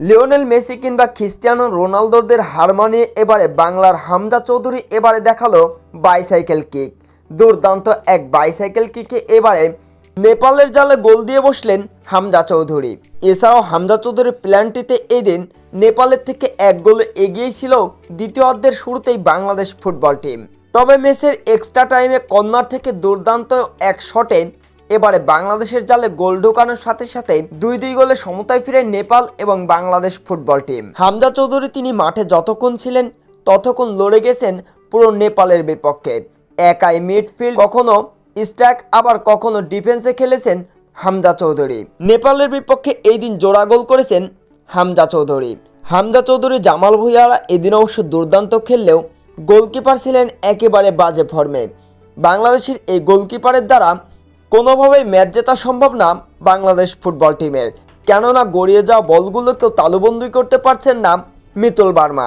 Lionel Messi কিংবা খ্রিস্টিয়ানো রোনালদোদের হার মানিয়ে এবারে বাংলার হামজা চৌধুরী এবারে দেখাল বাইসাইকেল কিক দুর্দান্ত এক বাইসাইকেল কিকে এবারে নেপালের জালে গোল দিয়ে বসলেন হামজা চৌধুরী। এছাড়াও হামজা চৌধুরীর প্ল্যানটিতে এদিন নেপালের থেকে এক গোলে এগিয়েই ছিল দ্বিতীয় অর্ধের শুরুতেই বাংলাদেশ ফুটবল টিম তবে মেসের এক্সট্রা টাইমে কর্নার থেকে দুর্দান্ত এক শটে এবারে বাংলাদেশের জালে গোল ঢোকানোর সাথে সাথে দুই দুই গোলে সমতায় ফিরে নেপাল এবং বাংলাদেশ ফুটবল টিম। হামজা চৌধুরী তিনি মাঠে যতক্ষণ ছিলেন, ততক্ষণ লড়ে গেছেন পুরো নেপালের বিপক্ষে। একাই মিডফিল্ড কখনো স্ট্যাক আবার কখনো ডিফেন্সে খেলেছেন হামজা চৌধুরী। নেপালের বিপক্ষে এই দিন জোড়া গোল করেছেন হামজা চৌধুরী। হামজা চৌধুরী, জামাল ভুইয়ারা এদিন অবশ্য দুর্দান্ত খেললেও গোলকিপার ছিলেন একেবারে বাজে ফর্মে। বাংলাদেশের এই গোলকিপারের দ্বারা কোনোভাবেই ম্যাচ জেতা সম্ভব না বাংলাদেশ ফুটবল টিমের। কেননা গড়িয়ে যাওয়া বলগুলোকেও তালুবন্দি করতে পারছেন না মিতুল বার্মা।